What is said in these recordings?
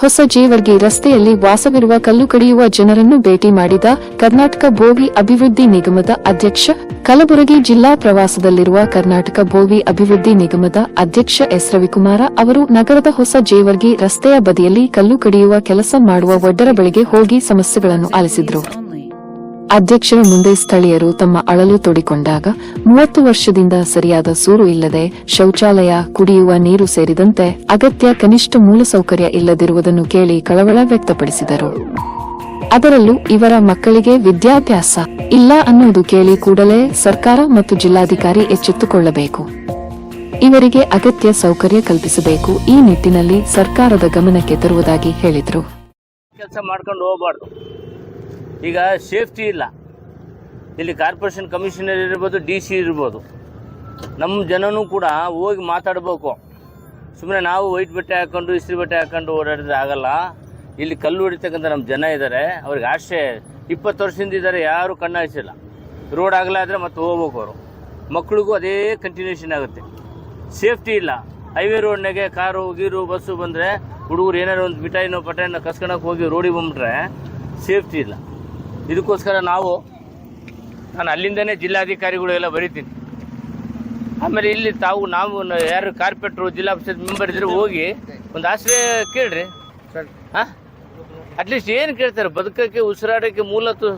ಹೊಸ ಜೇವರ್ಗಿ ರಸ್ತೆಯಲ್ಲಿ ವಾಸವಿರುವ ಕಲ್ಲು ಕಡಿಯುವ ಜನರನ್ನು ಭೇಟಿ ಮಾಡಿದ ಕರ್ನಾಟಕ ಭೋವಿ ಅಭಿವೃದ್ಧಿ ನಿಗಮದ ಅಧ್ಯಕ್ಷ, ಕಲಬುರಗಿ ಜಿಲ್ಲಾ ಪ್ರವಾಸದಲ್ಲಿರುವ ಕರ್ನಾಟಕ ಭೋವಿ ಅಭಿವೃದ್ಧಿ ನಿಗಮದ ಅಧ್ಯಕ್ಷ ಎಸ್. ರವಿಕುಮಾರ ಅವರು ನಗರದ ಹೊಸ ಜೇವರ್ಗಿ ರಸ್ತೆಯ ಬದಿಯಲ್ಲಿ ಕಲ್ಲು ಕಡಿಯುವ ಕೆಲಸ ಮಾಡುವ ಒಡ್ಡರ ಬಳಿಗೆ ಹೋಗಿ ಸಮಸ್ಯೆಗಳನ್ನು ಆಲಿಸಿದರು. ಅಧ್ಯಕ್ಷರ ಮುಂದೆ ಸ್ಥಳೀಯರು ತಮ್ಮ ಅಳಲು ತೋಡಿಕೊಂಡಾಗ ಮೂವತ್ತು ವರ್ಷದಿಂದ ಸರಿಯಾದ ಸೂರು ಇಲ್ಲದೆ ಶೌಚಾಲಯ, ಕುಡಿಯುವ ನೀರು ಸೇರಿದಂತೆ ಅಗತ್ಯ ಕನಿಷ್ಠ ಮೂಲಸೌಕರ್ಯ ಇಲ್ಲದಿರುವುದನ್ನು ಕೇಳಿ ಕಳವಳ ವ್ಯಕ್ತಪಡಿಸಿದರು. ಅದರಲ್ಲೂ ಇವರ ಮಕ್ಕಳಿಗೆ ವಿದ್ಯಾಭ್ಯಾಸ ಇಲ್ಲ ಅನ್ನುವುದು ಕೇಳಿ ಕೂಡಲೇ ಸರ್ಕಾರ ಮತ್ತು ಜಿಲ್ಲಾಧಿಕಾರಿ ಎಚ್ಚೆತ್ತುಕೊಳ್ಳಬೇಕು. ಇವರಿಗೆ ಅಗತ್ಯ ಸೌಕರ್ಯ ಕಲ್ಪಿಸಬೇಕು ಈ ನಿಟ್ಟಿನಲ್ಲಿ ಸರ್ಕಾರದ ಗಮನಕ್ಕೆ ತರುವುದಾಗಿ ಹೇಳಿದರು. ಕೆಲಸ ಮಾಡ್ಕೊಂಡು ಹೋಗ್ಬಾರ್ದು. ಈಗ ಸೇಫ್ಟಿ ಇಲ್ಲ. ಇಲ್ಲಿ ಕಾರ್ಪೊರೇಷನ್ ಕಮಿಷನರ್ ಇರ್ಬೋದು, ಡಿ ಸಿ ಇರ್ಬೋದು. ನಮ್ಮ ಜನನೂ ಕೂಡ ಹೋಗಿ ಮಾತಾಡಬೇಕು. ಸುಮ್ಮನೆ ನಾವು ವೈಟ್ ಬಟ್ಟೆ ಹಾಕ್ಕೊಂಡು ಇಸ್ತ್ರಿ ಬಟ್ಟೆ ಹಾಕ್ಕೊಂಡು ಓಡಾಡಿದ್ರೆ ಆಗಲ್ಲ. ಇಲ್ಲಿ ಕಲ್ಲು ಹೊಡಿತಕ್ಕಂಥ ನಮ್ಮ ಜನ ಇದ್ದಾರೆ ಅವ್ರಿಗೆ ಆಶೆ ಇಪ್ಪತ್ತು ವರ್ಷದಿಂದ ಇದ್ದಾರೆ ಯಾರು ಕಣ್ಣಾಯಿಸಿಲ್ಲ ರೋಡ್ ಆಗಲ್ಲ ಆದರೆ ಮತ್ತೆ ಹೋಗ್ಬೇಕು ಅವರು. ಮಕ್ಕಳಿಗೂ ಅದೇ ಕಂಟಿನ್ಯೂಷನ್ ಆಗುತ್ತೆ. ಸೇಫ್ಟಿ ಇಲ್ಲ. ಹೈವೇ ರೋಡ್ನಾಗೆ ಕಾರು, ಗೀರು, ಬಸ್ಸು ಬಂದರೆ ಹುಡುಗರು ಏನಾದ್ರು ಒಂದು ಮಿಠಾಯಿನೋ ಪಟಾಯಿನೋ ಕಸ್ಕೊಳಕ್ಕೆ ಹೋಗಿ ರೋಡಿಗೆ ಬಂದ್ಬಿಟ್ರೆ ಸೇಫ್ಟಿ ಇಲ್ಲ. ಇದಕ್ಕೋಸ್ಕರ ನಾವು ನಾನು ಅಲ್ಲಿಂದನೇ ಜಿಲ್ಲಾಧಿಕಾರಿಗಳೆಲ್ಲ ಬರೀತೀನಿ. ಆಮೇಲೆ ಇಲ್ಲಿ ತಾವು ನಾವು ಯಾರು ಕಾರ್ಪೆಟ್ರು ಜಿಲ್ಲಾ ಪರಿಷತ್ ಮೆಂಬರ್ ಇದ್ರೆ ಹೋಗಿ ಒಂದು ಆಶ್ರಯ ಕೇಳ್ರಿ. ಹಾಂ? ಅಟ್ಲೀಸ್ಟ್ ಏನು ಕೇಳ್ತಾರೆ? ಬದುಕಕ್ಕೆ ಉಸಿರಾಡೋಕ್ಕೆ ಮೂಲತು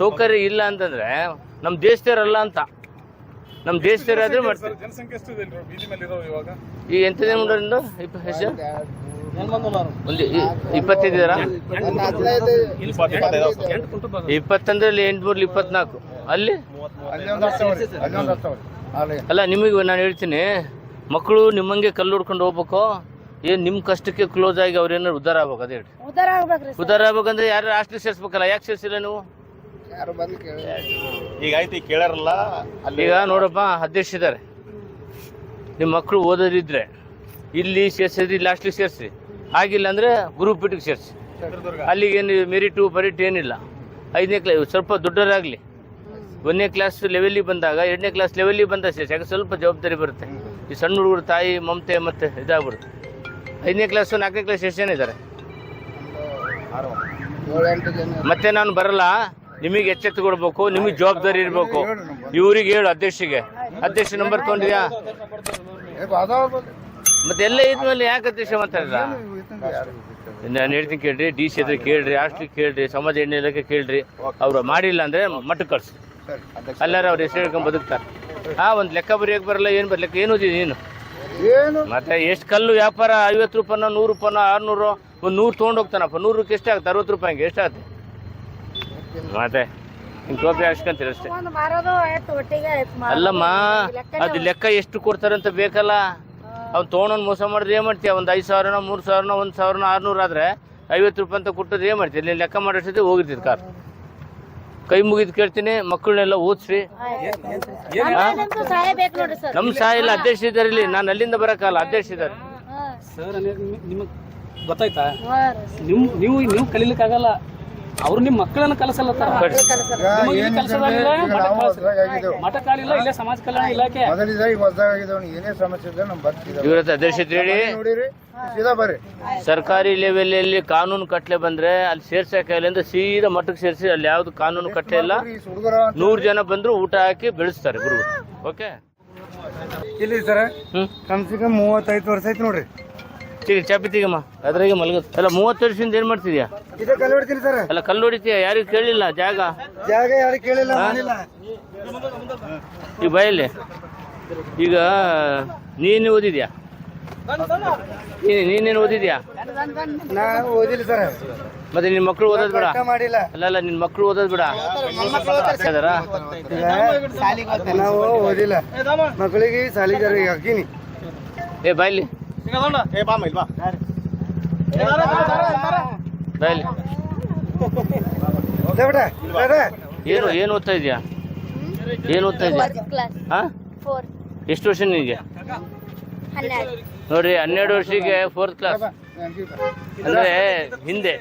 ಸೌಕರ್ಯ ಇಲ್ಲ ಅಂತಂದರೆ ನಮ್ಮ ದೇಶದವರಲ್ಲ ಅಂತ. ನಮ್ಮ ದೇಶದವರಾದ್ರೆ ಮಾಡ್ತಾರೆ ಈ ಎಂಟನೇ ಇಪ್ಪ ಎಷ್ಟು? ಒಂದು ಇ- ಇಪ್ಪತ್ತೈದು ಇದಾರಾ ಇಪ್ಪತ್ತೊಂದರಲ್ಲಿ ಎಂಟುನೂರಲ್ಲಿ ಇಪ್ಪತ್ನಾಲ್ಕು. ಅಲ್ಲಿ? ಅಲ್ಲ ನಿಮಗೆ ನಾನು ಹೇಳ್ತೀನಿ. ಮಕ್ಕಳು ನಿಮ್ಮಂಗೆ ಕಲ್ಲು ಹುಡ್ಕೊಂಡು ಹೋಗ್ಬೇಕು. ಏನ್ ನಿಮ್ಮ ಕಷ್ಟಕ್ಕೆ ಕ್ಲೋಸ್ ಆಗಿ ಅವ್ರೇನಾರು ಉದ್ದಾರ ಆಗ್ಬೇಕು ಅದೇ ಹೇಳಿ ಉದ್ದಾರ ಆಗ್ಬೇಕಂದ್ರೆ ಯಾರು ಹಾಸ್ಟೆಲ್ ಸೇರಿಸ್ಬೇಕಲ್ಲ ಯಾಕೆ ಸೇರಿಸಿಲ್ಲ ನೀವು? ಈಗ ಆಯ್ತು ಕೇಳಾರಲ್ಲ ಅಲ್ಲಿ ಈಗ ನೋಡಪ್ಪ ಅಧ್ಯಕ್ಷ ಇದ್ದಾರೆ. ನಿಮ್ಮ ಮಕ್ಕಳು ಓದೋದಿದ್ರೆ ಇಲ್ಲಿ ಸೇರ್ಸಿದ್ರೆ ಇಲ್ಲಿ ಹಾಸ್ಟೆಲ್ ಸೇರಿಸಿ. ಆಗಿಲ್ಲ ಅಂದರೆ ಗುರುಪೀಠಕ್ಕೆ ಸೇರಿಸಿ. ಅಲ್ಲಿಗೆ ಏನು ಮೆರಿಟು ಪರಿಟ್ ಏನಿಲ್ಲ. ಐದನೇ ಕ್ಲಾಸ್ ಸ್ವಲ್ಪ ದೊಡ್ಡವರಾಗಲಿ ಒಂದನೇ ಕ್ಲಾಸ್ ಲೆವೆಲಿಗೆ ಬಂದಾಗ ಎರಡನೇ ಕ್ಲಾಸ್ ಲೆವೆಲಿಗೆ ಬಂದಾಗ ಸೇರಿಸಿ. ಯಾಕೆ ಸ್ವಲ್ಪ ಜವಾಬ್ದಾರಿ ಬರುತ್ತೆ. ಈ ಸಣ್ಣ ಹುಡುಗರು ತಾಯಿ ಮಮತೆ ಮತ್ತೆ ಇದಾಗ್ಬಿಡುತ್ತೆ. ಐದನೇ ಕ್ಲಾಸು ನಾಲ್ಕನೇ ಕ್ಲಾಸ್ ಎಷ್ಟು ಜನ ಇದ್ದಾರೆ ಮತ್ತೆ ನಾನು ಬರಲ್ಲ. ನಿಮಗೆ ಎಚ್ಚೆತ್ತು ಕೊಡ್ಬೇಕು ನಿಮಗೆ ಜವಾಬ್ದಾರಿ ಇರಬೇಕು. ಇವ್ರಿಗೆ ಹೇಳು ಅಧ್ಯಕ್ಷಿಗೆ. ಅಧ್ಯಕ್ಷ ನಂಬರ್ ತೊಗೊಂಡಿದ್ಯಾ? ಮತ್ತೆ ಎಲ್ಲ ಇದ್ಮೇಲೆ ಯಾಕೆ ಅಧ್ಯಕ್ಷ ಮಾತಾಡಿಲ್ಲ ನಾನು ಹೇಳ್ತೀನಿ ಕೇಳ್ರಿ ಡಿ ಸಿ ಹತ್ರ ಕೇಳ್ರಿ ಹಾಸ್ಟ್ಲಿಗೆ ಕೇಳ್ರಿ ಸಮಾಜ ಎಣ್ಣೆ ಇಲಾಖೆ ಕೇಳ್ರಿ. ಅವ್ರು ಮಾಡಿಲ್ಲ ಅಂದ್ರೆ ಮಟ್ಟಕ್ಕೆ ಕಳ್ಸಿ. ಅಲ್ಲಾರ ಅವ್ರ ಹೆಸರು ಹೇಳ್ಕೊಂಡು ಬದುಕ್ತಾರೆ. ಆ ಒಂದು ಲೆಕ್ಕ ಬರೆಯಕ್ಕೆ ಬರಲ್ಲ ಏನು ಬರ್ಲಿಕ್ಕ ಏನು ಓದಿದಿ ನೀನು? ಮತ್ತೆ ಎಷ್ಟು ಕಲ್ಲು ವ್ಯಾಪಾರ ಐವತ್ತು ರೂಪಾಯಿನೋ ನೂರು ರೂಪಾಯಿನೋ ಆರ್ನೂರು ಒಂದು ನೂರು ತೊಗೊಂಡು ಹೋಗ್ತಾನಪ್ಪ ನೂರಕ್ಕೆ ಎಷ್ಟಾಗುತ್ತೆ ಅರವತ್ತು ರೂಪಾಯಿಗೆ ಎಷ್ಟಾಗುತ್ತೆ ಮತ್ತೆ ಹಿಂಗೆ ಟೋಪಿ ಹಾಕ್ಸ್ಕೊಂತೀರ ಅಷ್ಟೇ. ಅಲ್ಲಮ್ಮ ಅದು ಲೆಕ್ಕ ಎಷ್ಟು ಕೊಡ್ತಾರಂತ ಬೇಕಲ್ಲ? ಅವ್ನು ತೊಗೊಂಡು ಮೋಸ ಮಾಡಿದ್ರೆ ಏನು ಮಾಡ್ತೀಯ? ಒಂದು ಐದು ಸಾವಿರನೋ ಮೂರು ಸಾವಿರನೋ ಒಂದು ಸಾವಿರನೋ ಆರುನೂರು ಆದರೆ ಐವತ್ತು ರೂಪಾಯಿ ಅಂತ ಕೊಟ್ಟರೆ ಏನು ಮಾಡ್ತೀಯ? ನೀನು ಲೆಕ್ಕ ಮಾಡಿಸಿದ್ರೆ ಹೋಗಿರ್ತಿದ್ ಕಾರ್. ಕೈ ಮುಗಿದು ಕೇಳ್ತೀನಿ ಮಕ್ಕಳನ್ನೆಲ್ಲ ಓದಿಸ್ರಿ. ನಮ್ಮ ಸಹಾಯ ಇಲ್ಲ ಅಧ್ಯಕ್ಷ ಇದ್ದಾರೆ ಇಲ್ಲಿ. ನಾನು ಅಲ್ಲಿಂದ ಬರೋಕ್ಕಲ್ಲ ಅಧ್ಯಕ್ಷ ಇದ್ದಾರೆ. ಸರ್ ನಿಮಗೆ ಗೊತ್ತಾಯ್ತಾ? ನೀವು ನೀವು ಕಲೀಲಿಕ್ಕಾಗಲ್ಲ. ಅವ್ರು ನಿಮ್ಮ ಮಕ್ಕಳನ್ನ ಕಲಸಲ್ಲ ಮಠ ಕಾಲಿಲ್ಲ ಇಲ್ಲೇ ಸಮಾಜ ಕಲ್ಯಾಣ ಇಲಾಖೆ. ಸರ್ಕಾರಿ ಲೆವೆಲ್ ಅಲ್ಲಿ ಏನೇ ಸಮಸ್ಯೆ ಇದ್ರೆ ನಮ್ ಅಧ್ಯಕ್ಷ ನೋಡಿರಿ. ಸರ್ಕಾರಿ ಲೆವೆಲಲ್ಲಿ ಕಾನೂನು ಕಟ್ಲೆ ಬಂದ್ರೆ ಅಲ್ಲಿ ಸೇರ್ಸಕ್ಕೆ ಅಲ್ಲಿಂದ ಸೀದಾ ಮಟ್ಟಕ್ಕೆ ಸೇರಿಸಿ ಅಲ್ಲಿ ಯಾವ್ದು ಕಾನೂನು ಕಟ್ಲೆ ಇಲ್ಲ. ನೂರ್ ಜನ ಬಂದ್ರು ಊಟ ಹಾಕಿ ಬೆಳೆಸ್ತಾರೆ ಗುರು ಓಕೆ ಇಲ್ಲಿ ಸರ್? ಕಮ್ಸೆ ಕಮ್ ಮೂವತ್ತೈದು ವರ್ಷ ಐತಿ ನೋಡ್ರಿ. ತಿಗಿ ಚಾಪಿ ತೀಗಮ್ಮ ಅದ್ರಾಗೆ ಮಲಗ. ಅಲ್ಲ ಮೂವತ್ತು ವರ್ಷದಿಂದ ಏನ್ ಮಾಡ್ತಿದ್ಯಾ? ಇದೇ ಕಲ್ಲು ಹೊಡಿತೀನಿ ಸರ್. ಅಲ್ಲ ಕಲ್ಲು ಹೊಡಿತೀಯ? ಯಾರಿಗೂ ಕೇಳಿಲ್ಲ ಜಾಗ? ಜಾಗ ಯಾರು ಕೇಳಿಲ್ಲ ಮಾಡಿಲ್ಲ ಈ ಬಯಲಿ ಈಗ ನೀನು ಓದಿದ್ಯಾ? ನೀನು ನೀನೇನು ಓದಿದ್ಯಾ? ನಾ ಓದಿಲ್ಲ ಸರ್. ಮತ್ತೆ ನಿನ್ ಮಕ್ಳು ಓದೋದ್ ಬಿಡ. ಮಾಡಿಲ್ಲ. ಅಲ್ಲ ಅಲ್ಲ ನಿನ್ ಮಕ್ಳು ಓದೋದ್ ಬಿಡ? ಈಗ ನಾವು ಓದಿಲ್ಲ. ಮಕ್ಕಳಿಗೆ ಸಾಲಿಗಾರ ಹಾಕಿನಿ ಏ ಬಾಯ್ಲಿ ಏ ಬಾ ಏನು ಏನು ಓದ್ತಾ ಇದೀಯಾ ಏನು ಓದ್ತಾ ಇದೆಯಾ ಕ್ಲಾಸ್ ಹಾ ಫೋರ್ ಎಷ್ಟು ವರ್ಷ ನಿನಗೆ ಹನ್ನೆರಡು. ನೋಡ್ರಿ ಹನ್ನೆರಡು ವರ್ಷಕ್ಕೆ ಫೋರ್ತ್ ಕ್ಲಾಸ್ ಅಂದ್ರೆ ಹಿಂದೆ?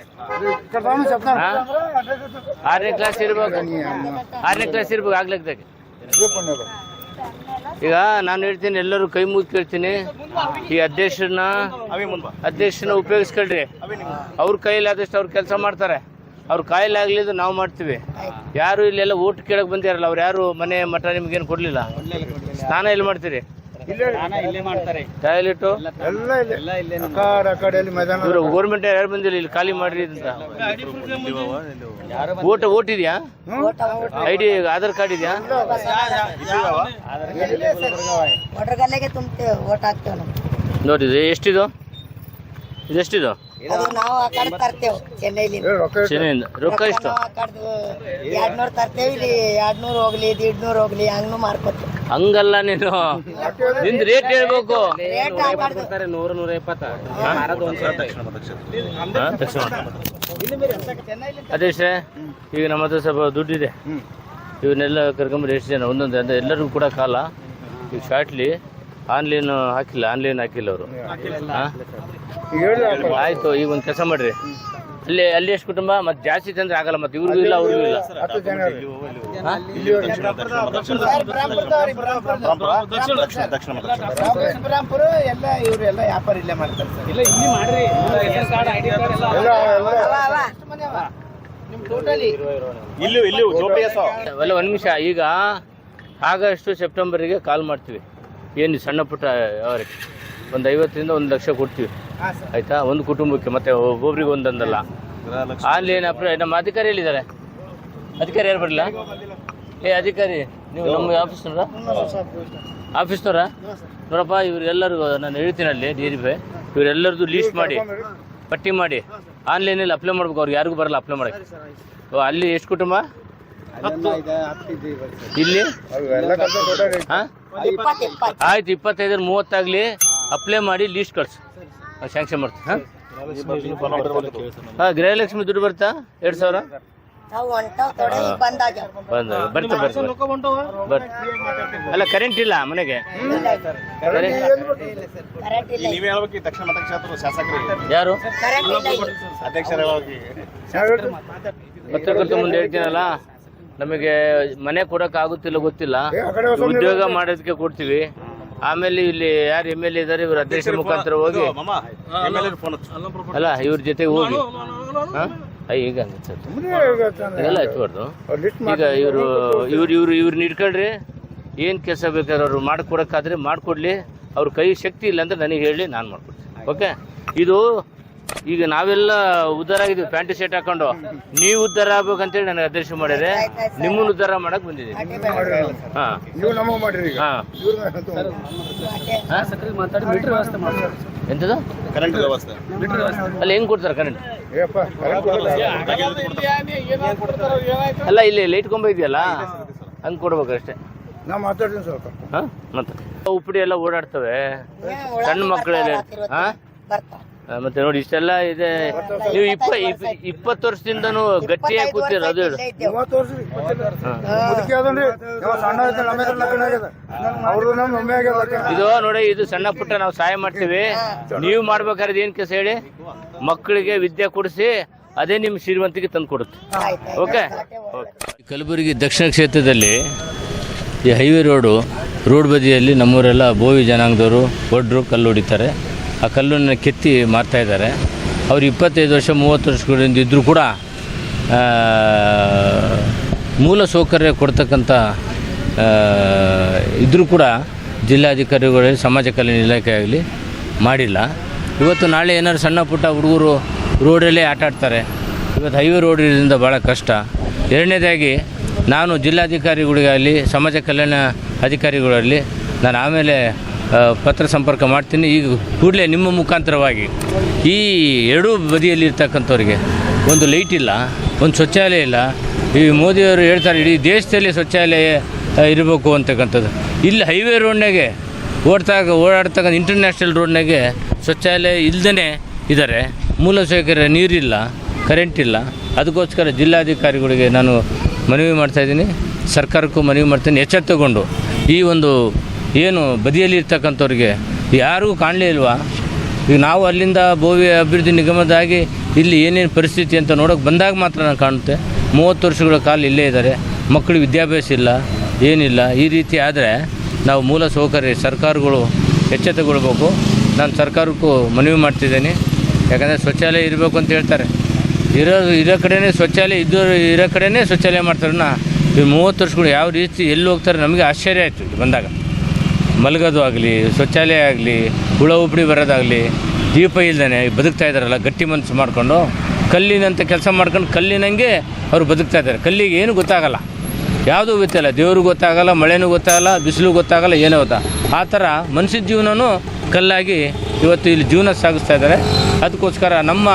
ಆರನೇ ಕ್ಲಾಸ್ ಇರ್ಬೇಕು. ಆರನೇ ಕ್ಲಾಸ್ ಇರ್ಬೇಕು ಆಗ್ಲಿಕ್ದಾಗ ಈಗ ನಾನು ಹೇಳ್ತೀನಿ, ಎಲ್ಲರೂ ಕೈ ಮುಗಿ ಕೇಳ್ತೀನಿ. ಈ ಅಧ್ಯಕ್ಷರನ್ನ ಅಧ್ಯಕ್ಷನ ಉಪಯೋಗಿಸ್ಕೊಳ್ರಿ. ಅವ್ರ ಕೈಲಾದಷ್ಟು ಅವ್ರು ಕೆಲಸ ಮಾಡ್ತಾರೆ. ಅವ್ರ ಕಾಯಿಲೆ ಆಗ್ಲಿದ್ದು ನಾವು ಮಾಡ್ತೀವಿ. ಯಾರು ಇಲ್ಲೆಲ್ಲ ಓಟ್ ಕೇಳಕ್ ಬಂದಿರಲ್ಲ, ಅವ್ರು ಯಾರು ಮನೆ ಮಠ ನಿಮ್ಗೇನು ಕೊಡ್ಲಿಲ್ಲ. ಸ್ನಾನ ಎಲ್ಲಿ ಮಾಡ್ತೀರಿ? ಟಾಯ್ಲೆಟು? ಗೌರ್ಮೆಂಟ್ ಯಾರು ಬಂದಿಲ್ಲ, ಇಲ್ಲಿ ಖಾಲಿ ಮಾಡ್ರಿ ಅಂತ. ಓಟ್ ಓಟ್ ಇದೆಯಾ? ಐ ಡಿ ಆಧಾರ್ ಕಾರ್ಡ್ ಇದೆಯಾ? ಒಡ್ರಗಲ್ಲೆಗೆ ತುಂಬ್ತೇವೆ ಓಟ್ ಹಾಕ್ತೇವೆ ನಾವು. ನೋಡಿ ಇದು ಎಷ್ಟಿದು? ಇದೆಷ್ಟಿದು? ನಾವು ಆ ಕಡೆ ತರ್ತೇವೆ ಚೆನ್ನೈಲಿ ರೊಕ್ಕ ಇಟ್ಟು ಚೆನ್ನೈಯಿಂದ ರೊಕ್ಕ ಎಷ್ಟು? ಎರಡ್ನೂರು ತರ್ತೇವೆ ಇಲ್ಲಿ ಎರಡ್ನೂರು ಹೋಗ್ಲಿ ದೀಡ್ನೂರು ಹೋಗ್ಲಿ ಹಂಗೂ ಮಾರ್ಕೋತೇವೆ. ಹಂಗಲ್ಲ ನೀನು. ನಿಂದು ರೇಟ್ ಹೇಳ್ಬೇಕು. ನೂರ ನೂರ ಇಪ್ಪತ್ತ ಅದೇ ಸರ್ ಈಗ ನಮ್ಮ ಹತ್ರ ಸ್ವಲ್ಪ ದುಡ್ಡಿದೆ. ಇವನ್ನೆಲ್ಲ ಕರ್ಕೊಂಬರಿ ಎಷ್ಟು ಜನ? ಒಂದೊಂದು ಅಂದ್ರೆ ಎಲ್ಲರಿಗೂ ಕೂಡ ಕಾಲ. ಈಗ ಶಾರ್ಟ್ಲಿ ಆನ್ಲೈನ್ ಹಾಕಿಲ್ಲ ಆನ್ಲೈನ್ ಹಾಕಿಲ್ಲ ಅವರು. ಆಯ್ತು ಈಗ ಒಂದು ಕೆಲಸ ಮಾಡ್ರಿ. ಅಲ್ಲಿ ಅಲ್ಲಿ ಎಷ್ಟು ಕುಟುಂಬ? ಮತ್ತೆ ಜಾಸ್ತಿ ತಂದ್ರೆ ಆಗಲ್ಲ ಮತ್ತೆ ಇವ್ರಿಗೂ ಇಲ್ಲ ಅವ್ರಿಗೂ ಇಲ್ಲ. ಎಲ್ಲ ವ್ಯಾಪಾರ ಇಲ್ಲೇ ಮಾಡ್ತಾರೆ ಸರ್ ಇಲ್ಲ ಇಲ್ಲಿ ಮಾಡ್ರಿ ಇಲ್ಲೂ ಇಲ್ಲೂ ಒಂದು ನಿಮಿಷ ಈಗ ಆಗಸ್ಟು ಸೆಪ್ಟೆಂಬರಿಗೆ ಕಾಲ್ ಮಾಡ್ತೀವಿ ಏನು ಸಣ್ಣ ಪುಟ್ಟ ಅವರಿಗೆ ಒಂದು ಐವತ್ತರಿಂದ ಒಂದು ಲಕ್ಷ ಕೊಡ್ತೀವಿ ಆಯ್ತಾ ಒಂದು ಕುಟುಂಬಕ್ಕೆ ಮತ್ತೆ ಒಬ್ಬೊಬ್ರಿಗೆ ಒಂದೊಂದಲ್ಲ ಅಲ್ಲಿ ಏನಪ್ಪ ನಮ್ಮ ಅಧಿಕಾರಿ ಹೇಳಿದ್ದಾರೆ ಅಧಿಕಾರಿ ಯಾರು ಬರಲಿಲ್ಲ? ಏ ಅಧಿಕಾರಿ ನೀವು ನಮ್ಮ ಆಫೀಸ್ನವರ? ಆಫೀಸ್ನವರ? ನೋಡಪ್ಪ ಇವರೆಲ್ಲರಿಗೂ ನಾನು ಹೇಳ್ತೀನಿ ಅಲ್ಲಿ ಡಿ ಬಿ ಇವರೆಲ್ಲರದು ಲೀಸ್ಟ್ ಮಾಡಿ ಪಟ್ಟಿ ಮಾಡಿ. ಆನ್ಲೈನಲ್ಲಿ ಅಪ್ಲೈ ಮಾಡ್ಬೇಕು ಅವ್ರಿಗೆ ಯಾರಿಗೂ ಬರಲ್ಲ ಅಪ್ಲೈ ಮಾಡಕ್ಕೆ. ಓ, ಅಲ್ಲಿ ಎಷ್ಟು ಕುಟುಂಬ? ಇಲ್ಲಿ? ಆಯ್ತು ಇಪ್ಪತ್ತೈದರ ಮೂವತ್ತಾಗಲಿ ಅಪ್ಲೈ ಮಾಡಿ ಲೀಸ್ಟ್ ಕಳ್ಸಿ. ಸ್ಯಾಂಕ್ಷನ್ ಮಾಡ್ತೀನಿ. ಹಾಂ? ಹಾಂ ಗೃಹಲಕ್ಷ್ಮಿ ದುಡ್ಡು ಬರ್ತಾ? ಎರಡು ಸಾವಿರ? ನಾವು ಹೊಂಟಾವ್ ತೊಡೆ ಈಗ ಬಂದಾಗ್ಯಾವ. ಬಂದ ಬರ್ತಾ ಬರ್ತಾ. ಬರ್ ಅಲ್ಲ ಕರೆಂಟ್ ಇಲ್ಲ ಮನೆಗೆ. ಕರೆಂಟ್ ಕರೆಂಟ್ ಇಲ್ಲ. ನೀವೇ ಹೇಳ್ಬೇಕು ಈ ದಕ್ಷಿಣ ಮತಕ್ಷೇತ್ರದ ಶಾಸಕರಿಗೆ ಯಾರು? ಕರೆಂಟ್ ಇಲ್ಲ ಅಧ್ಯಕ್ಷರ ಮುಂದೆ ಹೇಳ್ತೀನಲ್ಲ? ನಮಗೆ ಮನೆ ಕೊಡಕ್ ಆಗುತ್ತಿಲ್ಲ ಗೊತ್ತಿಲ್ಲ. ಉದ್ಯೋಗ ಮಾಡೋದಕ್ಕೆ ಕೊಡ್ತೀವಿ. ಆಮೇಲೆ ಇಲ್ಲಿ ಯಾರು ಎಂ ಎಲ್ ಎ ಇದ್ದಾರೆ ಇವ್ರ ಅಧ್ಯಕ್ಷರ ಮುಖಾಂತರ ಹೋಗಿ. ಅಲ್ಲ ಇವ್ರ ಜೊತೆ ಹೋಗಿ. ಹಾಂ? ಈಗ ಎಲ್ಲ ಹಚ್ಬಾರ್ದು ಈಗ ಇವರು ಇವ್ರು ಇವ್ರು ಇವ್ರನ್ನ ಇಟ್ಕೊಳ್ರಿ ಏನು ಕೆಲಸ ಬೇಕಾದ್ರೆ ಅವ್ರು ಮಾಡ್ಕೊಡಕ್ಕಾದ್ರೆ ಮಾಡಿಕೊಡ್ಲಿ. ಅವ್ರ ಕೈ ಶಕ್ತಿ ಇಲ್ಲ ಅಂದ್ರೆ ನನಗೆ ಹೇಳಿ ನಾನು ಮಾಡ್ಕೊಡ್ತೀನಿ. ಓಕೆ ಇದು ಈಗ ನಾವೆಲ್ಲ ಉದ್ದಾರ ಆಗಿದ್ದೀವಿ ಪ್ಯಾಂಟ್ ಶರ್ಟ್ ಹಾಕೊಂಡು. ನೀವು ಉದ್ಧಾರ ಆಗ್ಬೇಕಂತೇಳಿ ನನಗೆ ಅಧ್ಯಕ್ಷ ಮಾಡಿದ್ರೆ ನಿಮ್ಮನ್ನು ಉದ್ದಾರ ಮಾಡಕ್ ಬಂದಿದ್ದೀನಿ ಹಾಂ. ನೀವು ನಮಗೆ ಮಾಡಿರಿ ಈಗ. ಹಾಂ. ಇವ್ರನ್ನ ಸಕ್ರೆ ಮಾತಾಡಿ ಮೀಟರ್ ವ್ಯವಸ್ಥೆ ಮಾಡ್ತಾರೆ ಎಂಥದ್ದು ಕರೆಂಟ್ ವ್ಯವಸ್ಥೆ. ಅಲ್ಲಿ ಹೆಂಗೆ ಕೊಡ್ತಾರೆ ಕರೆಂಟ್. ಅಲ್ಲ ಇಲ್ಲಿ ಲೈಟ್ ಕೊಂಬ ಇದೆಯಲ್ಲ? ಹಂಗೆ ಕೊಡ್ಬೇಕು ಅಷ್ಟೇ. ನಾ ಮಾತಾಡ್ತೀನಿ ಸ್ವಲ್ಪ. ಹಾಂ ಮತ್ತೆ. ಉಪ್ಪಿಡಿ ಎಲ್ಲ ಓಡಾಡ್ತವೆ. ಸಣ್ಣ ಮಕ್ಕಳೆಲ್ಲ ಹಾಂ? ಮತ್ತೆ ನೋಡಿ ಇಷ್ಟೆಲ್ಲ ಇದೆ. ನೀವು ಇಪ್ಪ ಇಪ್ಪ- ಇಪ್ಪತ್ತು ವರ್ಷದಿಂದನೂ ಗಟ್ಟಿಯಾಗಿ ಕೂತಿರ ಅದು ಹೇಳು. ಮೂವತ್ತು ವರ್ಷ ರೀ ಮುದುಕಿ ಅದನ್ರಿ ಇವ ಸಣ್ಣ ಐತೆ ನಮ್ಮ ಹೆಸರು ಲಗ್ನ ಆಗ್ಯದ ಅವ್ರದ್ದು ನಮ್ಮ ಮಮ್ಮಿ ಆಗ್ಯದ ಲಗ್ನ. ಇದು ನೋಡಿ ಇದು ಸಣ್ಣ ಪುಟ್ಟ ನಾವು ಸಹಾಯ ಮಾಡ್ತೀವಿ. ನೀವು ಮಾಡ್ಬೇಕಾದ್ರೆ ಏನ್ ಕೆಲಸ ಹೇಳಿ? ಮಕ್ಕಳಿಗೆ ವಿದ್ಯೆ ಕೊಡಿಸಿ ಅದೇ ನಿಮ್ಮ ಶ್ರೀಮಂತಿಗೆ ತಂದು ಕೊಡುತ್ತೆ. ಓಕೆ. ಕಲಬುರಗಿ ದಕ್ಷಿಣ ಕ್ಷೇತ್ರದಲ್ಲಿ ಈ ಹೈವೇ ರೋಡು ರೋಡ್ ಬದಿಯಲ್ಲಿ ನಮ್ಮೂರೆಲ್ಲ ಬೋವಿ ಜನಾಂಗದವರು ಒಡ್ರು ಕಲ್ಲು ಹೊಡಿತಾರೆ. ಆ ಕಲ್ಲನ್ನು ಕೆತ್ತಿ ಮಾರ್ತಾ ಇದ್ದಾರೆ. ಅವ್ರು ಇಪ್ಪತ್ತೈದು ವರ್ಷ, ಮೂವತ್ತು ವರ್ಷಗಳಿಂದ ಇದ್ದರೂ ಕೂಡ ಮೂಲ ಸೌಕರ್ಯ ಕೊಡ್ತಕ್ಕಂಥ ಇದ್ದರೂ ಕೂಡ ಜಿಲ್ಲಾಧಿಕಾರಿಗಳಲ್ಲಿ ಸಮಾಜ ಕಲ್ಯಾಣ ಇಲಾಖೆ ಆಗಲಿ ಮಾಡಿಲ್ಲ. ಇವತ್ತು ನಾಳೆ ಏನಾದ್ರು ಸಣ್ಣ ಪುಟ್ಟ ಹುಡುಗರು ರೋಡಲ್ಲೇ ಆಟ ಆಡ್ತಾರೆ. ಇವತ್ತು ಹೈವೇ ರೋಡ್ ಇರೋದ್ರಿಂದ ಭಾಳ ಕಷ್ಟ. ಎರಡನೇದಾಗಿ, ನಾನು ಜಿಲ್ಲಾಧಿಕಾರಿಗಳಿಗಾಗಲಿ, ಸಮಾಜ ಕಲ್ಯಾಣ ಅಧಿಕಾರಿಗಳಲ್ಲಿ ನಾನು ಆಮೇಲೆ ಪತ್ರ ಸಂಪರ್ಕ ಮಾಡ್ತೀನಿ. ಈಗ ಕೂಡಲೇ ನಿಮ್ಮ ಮುಖಾಂತರವಾಗಿ ಈ ಎರಡೂ ಬದಿಯಲ್ಲಿರ್ತಕ್ಕಂಥವ್ರಿಗೆ ಒಂದು ಲೈಟ್ ಇಲ್ಲ, ಒಂದು ಶೌಚಾಲಯ ಇಲ್ಲ. ಈ ಮೋದಿಯವರು ಹೇಳ್ತಾರೆ, ಇಡೀ ದೇಶದಲ್ಲಿ ಶೌಚಾಲಯ ಇರಬೇಕು ಅಂತಕ್ಕಂಥದ್ದು. ಇಲ್ಲಿ ಹೈವೇ ರೋಡ್ನಾಗೆ ಓಡ್ತಾಗ ಓಡಾಡ್ತಕ್ಕಂಥ ಇಂಟರ್ನ್ಯಾಷನಲ್ ರೋಡ್ನಾಗೆ ಶೌಚಾಲಯ ಇಲ್ಲದೇ ಇದ್ದಾರೆ. ಮೂಲ ಸೌಕರ್ಯ ನೀರಿಲ್ಲ ಕರೆಂಟ್ ಇಲ್ಲ. ಅದಕ್ಕೋಸ್ಕರ ಜಿಲ್ಲಾಧಿಕಾರಿಗಳಿಗೆ ನಾನು ಮನವಿ ಮಾಡ್ತಾಯಿದ್ದೀನಿ ಸರ್ಕಾರಕ್ಕೂ ಮನವಿ ಮಾಡ್ತೀನಿ. ಎಚ್ಚೆತ್ತುಕೊಂಡು ಈ ಒಂದು ಏನು ಬದಿಯಲ್ಲಿ ಇರ್ತಕ್ಕಂಥವ್ರಿಗೆ ಯಾರಿಗೂ ಕಾಣಲೇ ಇಲ್ವಾ? ಈಗ ನಾವು ಅಲ್ಲಿಂದ ಭೋವಿ ಅಭಿವೃದ್ಧಿ ನಿಗಮದಾಗಿ ಇಲ್ಲಿ ಏನೇನು ಪರಿಸ್ಥಿತಿ ಅಂತ ನೋಡೋಕೆ ಬಂದಾಗ ಮಾತ್ರ ನಾನು ಕಾಣುತ್ತೆ. ಮೂವತ್ತು ವರ್ಷಗಳ ಕಾಲ ಇಲ್ಲೇ ಇದ್ದಾರೆ. ಮಕ್ಕಳಿಗೆ ವಿದ್ಯಾಭ್ಯಾಸ ಇಲ್ಲ, ಏನಿಲ್ಲ. ಈ ರೀತಿ ಆದರೆ ನಾವು ಮೂಲ ಸೌಕರ್ಯ ಸರ್ಕಾರಗಳು ಎಚ್ಚೆತ್ತಗೊಳ್ಬೇಕು. ನಾನು ಸರ್ಕಾರಕ್ಕೂ ಮನವಿ ಮಾಡ್ತಿದ್ದೀನಿ. ಯಾಕಂದರೆ ಶೌಚಾಲಯ ಇರಬೇಕು ಅಂತ ಹೇಳ್ತಾರೆ. ಇರೋ ಇರೋ ಕಡೆನೇ ಶೌಚಾಲಯ ಇದ್ದು, ಇರೋ ಕಡೆನೇ ಶೌಚಾಲಯ ಮಾಡ್ತಾರನ್ನ ಈ ಮೂವತ್ತು ವರ್ಷಗಳು ಯಾವ ರೀತಿ ಎಲ್ಲಿ ಹೋಗ್ತಾರೆ ನಮಗೆ ಆಶ್ಚರ್ಯ ಆಯಿತು ಬಂದಾಗ. ಮಲಗೋದು ಆಗಲಿ, ಶೌಚಾಲಯ ಆಗಲಿ, ಹುಳ ಉಬ್ಬಡಿ ಬರೋದಾಗಲಿ, ದೀಪ ಇಲ್ದೇ ಬದುಕ್ತಾ ಇದ್ದಾರಲ್ಲ, ಗಟ್ಟಿ ಮನಸ್ಸು ಮಾಡಿಕೊಂಡು, ಕಲ್ಲಿನಂತ ಕೆಲಸ ಮಾಡ್ಕೊಂಡು ಕಲ್ಲಿನಂಗೆ ಅವರು ಬದುಕ್ತಾ ಇದ್ದಾರೆ. ಕಲ್ಲಿಗೆ ಏನು ಗೊತ್ತಾಗಲ್ಲ. ಯಾವುದೂ ಗೊತ್ತಿಲ್ಲ, ದೇವ್ರಿಗೆ ಗೊತ್ತಾಗಲ್ಲ, ಮಳೆನೂ ಗೊತ್ತಾಗಲ್ಲ, ಬಿಸಿಲು ಗೊತ್ತಾಗಲ್ಲ, ಏನೋ ಗೊತ್ತಾ, ಆ ಥರ ಮನುಷ್ಯ ಜೀವನನೂ ಕಲ್ಲಾಗಿ ಇವತ್ತು ಇಲ್ಲಿ ಜೀವನ ಸಾಗಿಸ್ತಾ ಇದ್ದಾರೆ. ಅದಕ್ಕೋಸ್ಕರ ನಮ್ಮ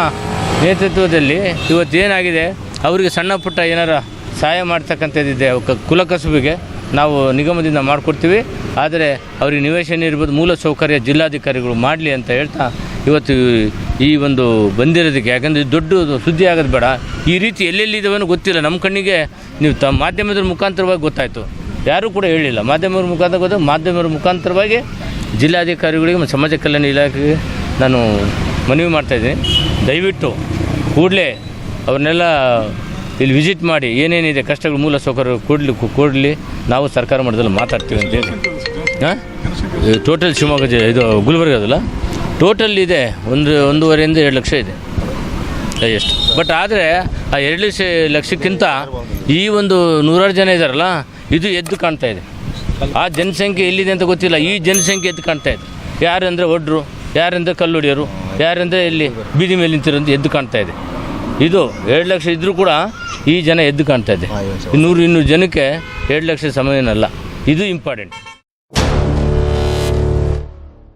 ನೇತೃತ್ವದಲ್ಲಿ ಇವತ್ತು ಏನಾಗಿದೆ ಅವರಿಗೆ ಸಣ್ಣ ಪುಟ್ಟ ಏನಾರ ಸಹಾಯ ಮಾಡ್ತಕ್ಕಂಥದ್ದಿದೆ ಕುಲಕಸುಬಿಗೆ ನಾವು ನಿಗಮದಿಂದ ಮಾಡಿಕೊಡ್ತೀವಿ. ಆದರೆ ಅವ್ರಿಗೆ ನಿವೇಶನ ಇರ್ಬೋದು, ಮೂಲ ಸೌಕರ್ಯ ಜಿಲ್ಲಾಧಿಕಾರಿಗಳು ಮಾಡಲಿ ಅಂತ ಹೇಳ್ತಾ ಇವತ್ತು ಈ ಒಂದು ಬಂದಿರೋದಕ್ಕೆ, ಯಾಕಂದರೆ ದೊಡ್ಡ ಸುದ್ದಿ ಆಗೋದು ಬೇಡ. ಈ ರೀತಿ ಎಲ್ಲೆಲ್ಲಿದ್ದಾವೇನೋ ಗೊತ್ತಿಲ್ಲ. ನಮ್ಮ ಕಣ್ಣಿಗೆ ನೀವು ತ ಮಾಧ್ಯಮದ ಮುಖಾಂತರವಾಗಿ ಗೊತ್ತಾಯಿತು. ಯಾರೂ ಕೂಡ ಹೇಳಿಲ್ಲ ಮಾಧ್ಯಮದ ಮುಖಾಂತರ ಗೊತ್ತು ಮಾಧ್ಯಮದ ಮುಖಾಂತರವಾಗಿ ಜಿಲ್ಲಾಧಿಕಾರಿಗಳಿಗೆ ಮತ್ತು ಸಮಾಜ ಕಲ್ಯಾಣ ಇಲಾಖೆಗೆ ನಾನು ಮನವಿ ಮಾಡ್ತಾಯಿದ್ದೀನಿ ದಯವಿಟ್ಟು ಕೂಡಲೇ ಅವ್ರನ್ನೆಲ್ಲ ಇಲ್ಲಿ ವಿಸಿಟ್ ಮಾಡಿ ಏನೇನಿದೆ, ಕಷ್ಟಗಳು, ಮೂಲ ಸೌಕರ್ಯ ಕೊಡಲಿ ಕೊಡಲಿ, ನಾವು ಸರ್ಕಾರ ಮಟ್ಟದಲ್ಲಿ ಮಾತಾಡ್ತೀವಿ ಅಂತೇಳಿ ಹಾಂ? ಟೋಟಲ್ ಶಿವಮೊಗ್ಗ ಇದು ಗುಲ್ಬರ್ಗದಲ್ಲ ಟೋಟಲ್ ಇದೆ, ಒಂದು ಒಂದೂವರೆಯಿಂದ ಎರಡು ಲಕ್ಷ ಇದೆ. ಎಷ್ಟು? ಬಟ್ ಆದರೆ ಆ ಎರಡು ಲಕ್ಷ, ಲಕ್ಷಕ್ಕಿಂತ ಈ ಒಂದು ನೂರಾರು ಜನ ಇದ್ದಾರಲ್ಲ ಇದು ಎದ್ದು ಕಾಣ್ತಾ ಇದೆ. ಆ ಜನಸಂಖ್ಯೆ ಎಲ್ಲಿದೆ ಅಂತ ಗೊತ್ತಿಲ್ಲ, ಈ ಜನಸಂಖ್ಯೆ ಎದ್ದು ಕಾಣ್ತಾ ಇದೆ. ಯಾರಂದರೆ ಒಡ್ರು ಯಾರಂದರೆ ಕಲ್ಲುಡಿಯರು, ಯಾರಂದರೆ ಇಲ್ಲಿ ಬೀದಿ ಮೇಲೆ ನಿಂತಿರೋದು ಎದ್ದು ಕಾಣ್ತಾ ಇದೆ. ಇದು ಎರಡು ಲಕ್ಷ ಇದ್ದರೂ ಕೂಡ ಈ ಜನ ಎದ್ದು ಕಾಣ್ತಾ ಇದೆ. ಇನ್ನೂರು ಇನ್ನೂರು ಜನಕ್ಕೆ ಎರಡು ಲಕ್ಷ ಸಮಯನಲ್ಲ. ಇದು ಇಂಪಾರ್ಟೆಂಟ್